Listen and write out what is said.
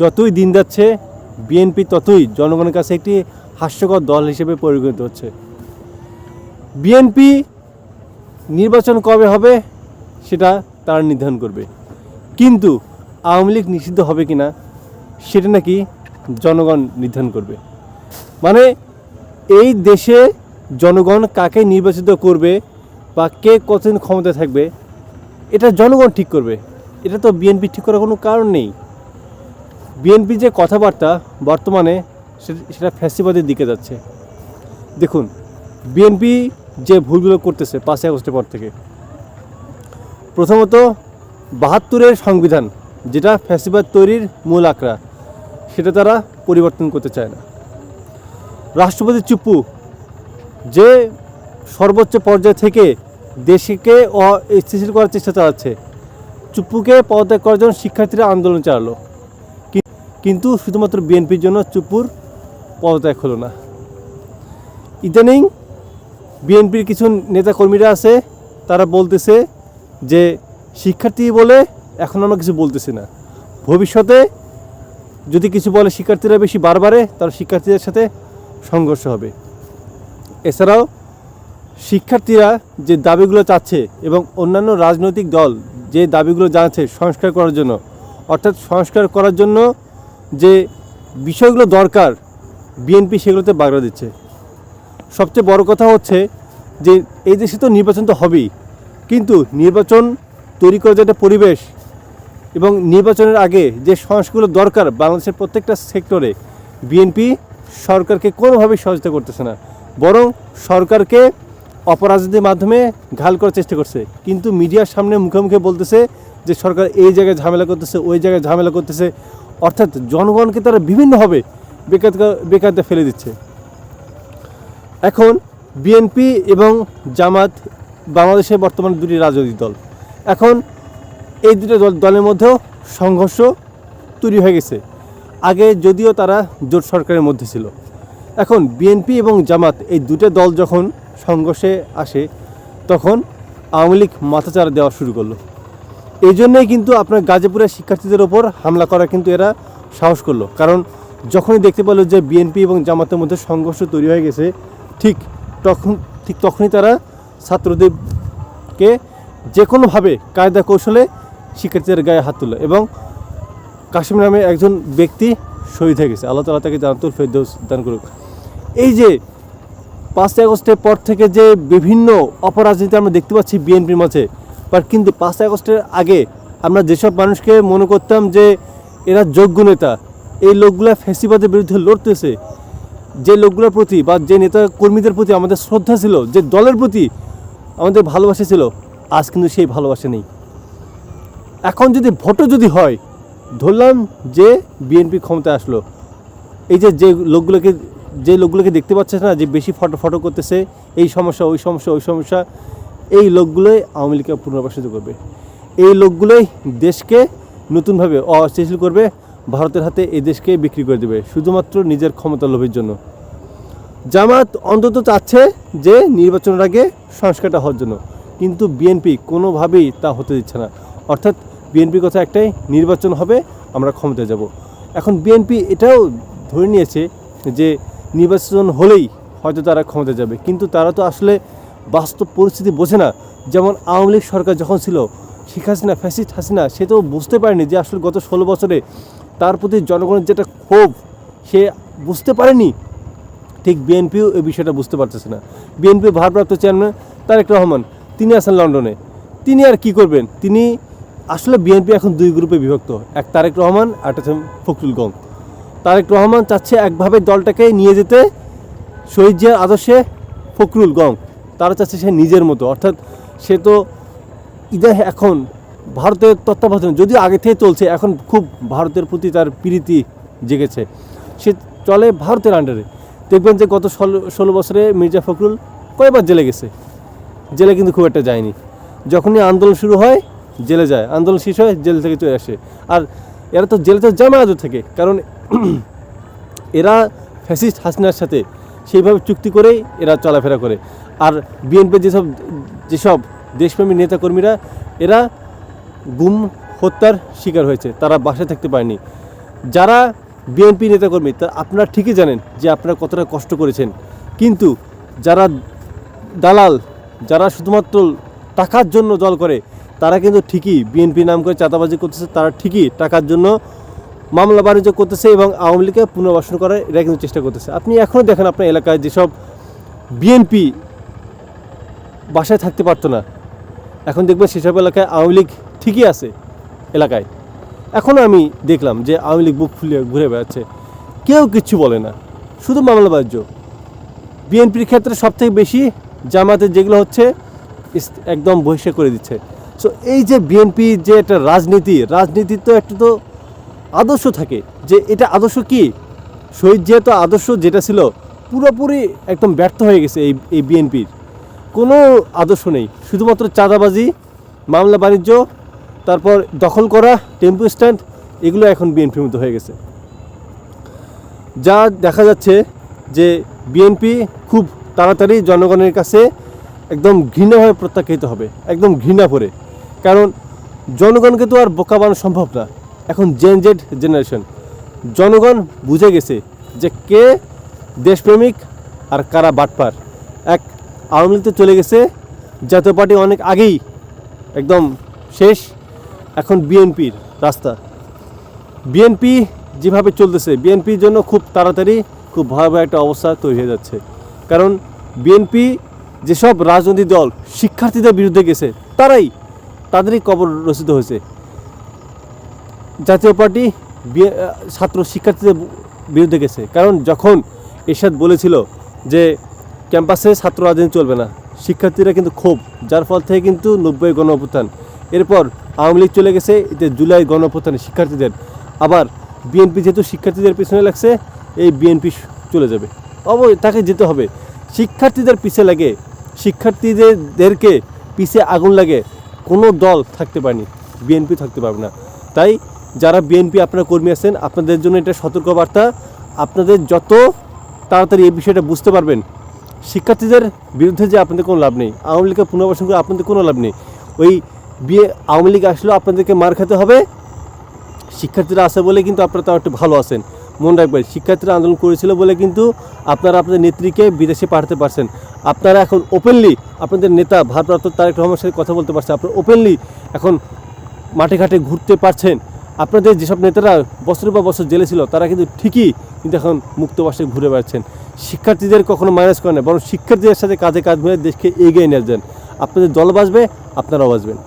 যতই দিন যাচ্ছে বিএনপি ততই জনগণের কাছে একটি হাস্যকর দল হিসেবে পরিগণিত হচ্ছে। বিএনপি নির্বাচন কবে হবে সেটা তারা নির্ধারণ করবে। কিন্তু আওয়ামী লীগ নিষিদ্ধ হবে কি না সেটা নাকি জনগণ নির্ধারণ করবে। মানে এই দেশে জনগণ কাকে নির্বাচিত করবে বা কে কতদিন ক্ষমতায় থাকবে, এটা জনগণ ঠিক করবে। এটা তো বিএনপি ঠিক করার কোনো কারণ নেই। বিএনপি যে কথাবার্তা বর্তমানে সেটা ফ্যাসিবাদের দিকে যাচ্ছে। দেখুন, বিএনপি যে ভুলগুলো করতেছে পাঁচই আগস্টের পর থেকে, প্রথমত বাহাত্তরের সংবিধান, যেটা ফ্যাসিবাদ তৈরির মূল আঁকড়া, সেটা তারা পরিবর্তন করতে চায় না। রাষ্ট্রপতি চুপ্পু যে সর্বোচ্চ পর্যায় থেকে দেশকে অস্থিতিশীল করার চেষ্টা চালাচ্ছে, চুপ্পুকে পদত্যাগ করার জন্য শিক্ষার্থীরা আন্দোলন চালালো। কিন্তু শুধুমাত্র বিএনপির জন্য চুপুর পদত্যাগ হলো না। ইদানিং বিএনপির কিছু নেতাকর্মীরা আছে, তারা বলতেছে যে শিক্ষার্থী বলে এখন আমরা কিছু বলতেছি না। ভবিষ্যতে যদি কিছু বলে শিক্ষার্থীরা বেশি বারবারে তাহলে শিক্ষার্থীদের সাথে সংঘর্ষ হবে। এছাড়াও শিক্ষার্থীরা যে দাবিগুলো চাচ্ছে এবং অন্যান্য রাজনৈতিক দল যে দাবিগুলো জানাচ্ছে সংস্কার করার জন্য, অর্থাৎ সংস্কার করার জন্য যে বিষয়গুলো দরকার বিএনপি সেগুলোতে বাগড়া দিচ্ছে। সবচেয়ে বড় কথা হচ্ছে যে এই দেশে তো নির্বাচন তো হবেই, কিন্তু নির্বাচন তৈরি করার যে একটা পরিবেশ এবং নির্বাচনের আগে যে সংস্কারগুলো দরকার বাংলাদেশের প্রত্যেকটা সেক্টরে, বিএনপি সরকারকে কোনোভাবেই সহযোগিতা করতেছে না। বরং সরকারকে অপরাজনীতির মাধ্যমে ঘাল করার চেষ্টা করছে। কিন্তু মিডিয়ার সামনে মুখে মুখে বলতেছে যে সরকার এই জায়গায় ঝামেলা করতেছে, ওই জায়গায় ঝামেলা করতেছে। অর্থাৎ জনগণকে তারা বিভিন্নভাবে বেকার বেকারতে ফেলে দিচ্ছে। এখন বিএনপি এবং জামাত বাংলাদেশের বর্তমানে দুটি রাজনৈতিক দল। এখন এই দুটো দল দলের মধ্যেও সংঘর্ষ তৈরি হয়ে গেছে। আগে যদিও তারা জোট সরকারের মধ্যে ছিল। এখন বিএনপি এবং জামাত এই দুটো দল যখন সংঘর্ষে আসে, তখন আওয়ামী লীগ মাথাচাড়া দেওয়া শুরু করল। এই জন্যই কিন্তু আপনার গাজীপুরের শিক্ষার্থীদের ওপর হামলা করা কিন্তু এরা সাহস করল। কারণ যখনই দেখতে পেল যে বিএনপি এবং জামাতের মধ্যে সংঘর্ষ তৈরি হয়ে গেছে, ঠিক তখন ঠিক তখনই তারা ছাত্রদেরকে যে কোনোভাবে কায়দা কৌশলে শিক্ষার্থীদের গায়ে হাত তুললো এবং কাশিম নামে একজন ব্যক্তি শহীদ হয়ে গেছে। আল্লাহ তালা তাকে জানাতুল ফেরদৌস দান করুক। এই যে পাঁচই আগস্টের পর থেকে যে বিভিন্ন অপরাজনীতি আমরা দেখতে পাচ্ছি বিএনপির মাঝে বাট কিন্তু পাঁচই আগস্টের আগে আমরা যেসব মানুষকে মনে করতাম যে এরা যোগ্য নেতা, এই লোকগুলা ফ্যাসিবাদের বিরুদ্ধে লড়তেছে। যে লোকগুলোর প্রতি বা যে নেতা কর্মীদের প্রতি আমাদের শ্রদ্ধা ছিল, যে দলের প্রতি আমাদের ভালোবাসা ছিল, আজ কিন্তু সেই ভালোবাসা নেই। এখন যদি ভোটও যদি হয়, ধরলাম যে বিএনপি ক্ষমতায় আসলো, এই যে যে লোকগুলোকে যে লোকগুলোকে দেখতে পাচ্ছে না, যে বেশি ফটো ফটো করতেছে, এই সমস্যা, ওই সমস্যা ওই সমস্যা এই লোকগুলোই আওয়ামী লীগকে পুনর্বাসিত করবে। এই লোকগুলোই দেশকে নতুনভাবে অস্থিতিশীল করবে, ভারতের হাতে এই দেশকে বিক্রি করে দেবে, শুধুমাত্র নিজের ক্ষমতা লোভের জন্য। জামাত অন্তত চাচ্ছে যে নির্বাচনের আগে সংস্কারটা হওয়ার জন্য, কিন্তু বিএনপি কোনোভাবেই তা হতে দিচ্ছে না। অর্থাৎ বিএনপির কথা একটাই, নির্বাচন হবে, আমরা ক্ষমতায় যাব। এখন বিএনপি এটাও ধরে নিয়েছে যে নির্বাচন হলেই হয়তো তারা ক্ষমতায় যাবে, কিন্তু তারা তো আসলে বাস্তব পরিস্থিতি বোঝে না। যেমন আওয়ামী লীগ সরকার যখন ছিল, শেখ হাসিনা, ফ্যাসিস্ট হাসিনা, সে তো বুঝতে পারেনি যে আসলে গত ষোলো বছরে তার প্রতি জনগণের যেটা ক্ষোভ, সে বুঝতে পারেনি। ঠিক বিএনপিও এই বিষয়টা বুঝতে পারতেছে না। বিএনপি ভারপ্রাপ্ত চেয়ারম্যান তারেক রহমান, তিনি আছেন লন্ডনে। তিনি আর কি করবেন? তিনি আসলে বিএনপি এখন দুই গ্রুপে বিভক্ত, এক তারেক রহমান আর হচ্ছে ফখরুল গং। তারেক রহমান চাচ্ছে একভাবে দলটাকে নিয়ে যেতে শহীদ জিয়ার আদর্শে ফখরুল গং। তারা চাচ্ছে সে নিজের মতো। অর্থাৎ সে তো ইদা এখন ভারতের তত্ত্বাবধানে, যদিও আগে থেকে চলছে, এখন খুব ভারতের প্রতি তার প্রীতি জেগেছে। সে চলে ভারতের আন্ডারে দেখবেন যে গত ষোলো ষোলো বছরে মির্জা ফখরুল কয়বার জেলে গেছে? জেলে কিন্তু খুব একটা যায়নি। যখনই আন্দোলন শুরু হয়, জেলে যায়। আন্দোলন শেষ হয়, জেল থেকে চলে আসে। আর এরা তো জেলে তো জামা আজও থাকে, কারণ এরা ফ্যাসিস্ট হাসিনার সাথে সেইভাবে চুক্তি করেই এরা চলাফেরা করে। আর বিএনপি যেসব যেসব দেশপ্রেমী নেতাকর্মীরা, এরা গুম হত্যার শিকার হয়েছে, তারা বাসায় থাকতে পারেনি। যারা বিএনপি নেতাকর্মী, তা আপনারা ঠিকই জানেন যে আপনারা কতটা কষ্ট করেছেন। কিন্তু যারা দালাল, যারা শুধুমাত্র টাকার জন্য দল করে, তারা কিন্তু ঠিকই বিএনপি নাম করে চাঁদাবাজি করতেছে, তারা ঠিকই টাকার জন্য মামলা বাণিজ্য করতেছে এবং আওয়ামী লীগকে পুনর্বাসন করার, এরা কিন্তু চেষ্টা করতেছে। আপনি এখনও দেখেন আপনার এলাকায় যেসব বিএনপি বাসায় থাকতে পারতো না। এখন দেখবেন সেসব এলাকায় আওয়ামী লীগ ঠিকই আছে এলাকায়। এখনও আমি দেখলাম যে আওয়ামী লীগ বুক ফুলিয়ে ঘুরে বেড়াচ্ছে। কেউ কিচ্ছু বলে না, শুধু মামলা বাণিজ্য বিএনপির ক্ষেত্রে সবথেকে বেশি জামাতের যেগুলো হচ্ছে একদম বহিষ্কার করে দিচ্ছে। সো এই যে বিএনপি যে একটা রাজনীতি, রাজনীতির তো একটা তো আদর্শ থাকে। যে এটা আদর্শ কি? শহীদ যেহেতু আদর্শ যেটা ছিল, পুরোপুরি একদম ব্যর্থ হয়ে গেছে এই এই বিএনপির। কোনো আদর্শ নেই। শুধুমাত্র চাঁদাবাজি, মামলা বাণিজ্য, তারপর দখল করা, টেম্পু স্ট্যান্ড, এগুলো এখন বিএনপির মধ্যে হয়ে গেছে। যা দেখা যাচ্ছে যে বিএনপি খুব তাড়াতাড়ি জনগণের কাছে একদম ঘৃণাভাবে প্রত্যাখ্যাত হবে, একদম ঘৃণা করে কারণ জনগণকে তো আর বোকা বানানো সম্ভব না। এখন জেন জেড জেনারেশন জনগণ বুঝে গেছে যে কে দেশপ্রেমিক আর কারা বাটপার। এক আওয়ামী লীগ তো চলে গেছে। জাতীয় পার্টি অনেক আগেই একদম শেষ। এখন বিএনপির রাস্তা। বিএনপি যেভাবে চলতেছে, বিএনপির জন্য খুব তাড়াতাড়ি খুব ভয়াবহ একটা অবস্থা তৈরি হয়ে যাচ্ছে। কারণ বিএনপি যেসব রাজনৈতিক দল শিক্ষার্থীদের বিরুদ্ধে গেছে, তারাই তাদেরই কবর রচিত হয়েছে। জাতীয় পার্টি ছাত্র শিক্ষার্থীদের বিরুদ্ধে গেছে। কারণ যখন এরশাদ বলেছিল যে ক্যাম্পাসে ছাত্র রাজনীতি চলবে না। শিক্ষার্থীরা কিন্তু ক্ষোভ, যার ফল থেকে কিন্তু নব্বই গণ অভ্যুত্থান। এরপর আওয়ামী লীগ চলে গেছে, এতে জুলাই গণ অভ্যুত্থানে শিক্ষার্থীদের। আবার বিএনপি যেহেতু শিক্ষার্থীদের পিছনে লাগছে, এই বিএনপি চলে যাবে। অবশ্যই তাকে যেতে হবে। শিক্ষার্থীদের পিছে লাগে। শিক্ষার্থীদেরকে পিছে আগুন লাগে। কোনো দল থাকতে পারেনি, বিএনপি থাকতে পারবে না। তাই যারা বিএনপি আপনার কর্মী আছেন, আপনাদের জন্য এটা সতর্কবার্তা। আপনাদের যত তাড়াতাড়ি এই বিষয়টা বুঝতে পারবেন শিক্ষার্থীদের বিরুদ্ধে যে আপনাদের কোনো লাভ নেই, আওয়ামী লীগের পুনর্বাসন করে আপনাদের কোনো লাভ নেই, ওই বিয়ে আওয়ামী লীগ আসলেও আপনাদেরকে মার খেতে হবে। শিক্ষার্থীরা আছে বলে কিন্তু আপনারা তাও একটু ভালো আছেন। মনে রাখবেন, শিক্ষার্থীরা আন্দোলন করেছিল বলে কিন্তু আপনারা আপনাদের নেত্রীকে বিদেশে পাঠাতে পারছেন। আপনারা এখন ওপেনলি আপনাদের নেতা ভারপ্রাপ্ত তারেক রহমানের সাথে কথা বলতে পারছেন। আপনারা ওপেনলি এখন মাঠে ঘাটে ঘুরতে পারছেন। আপনাদের যেসব নেতারা বছর বা বছর জেলে ছিল, তারা কিন্তু ঠিকই কিন্তু এখন মুক্তবাসে ঘুরে বেড়াচ্ছেন। শিক্ষার্থীদের কখনো মাইনাস করে না, বরং শিক্ষার্থীদের সাথে কাঁধে কাজ মিলে দেশকে এগিয়ে নিয়ে যান আপনাদের দল বাঁচবে, আপনারাও বাঁচবেন।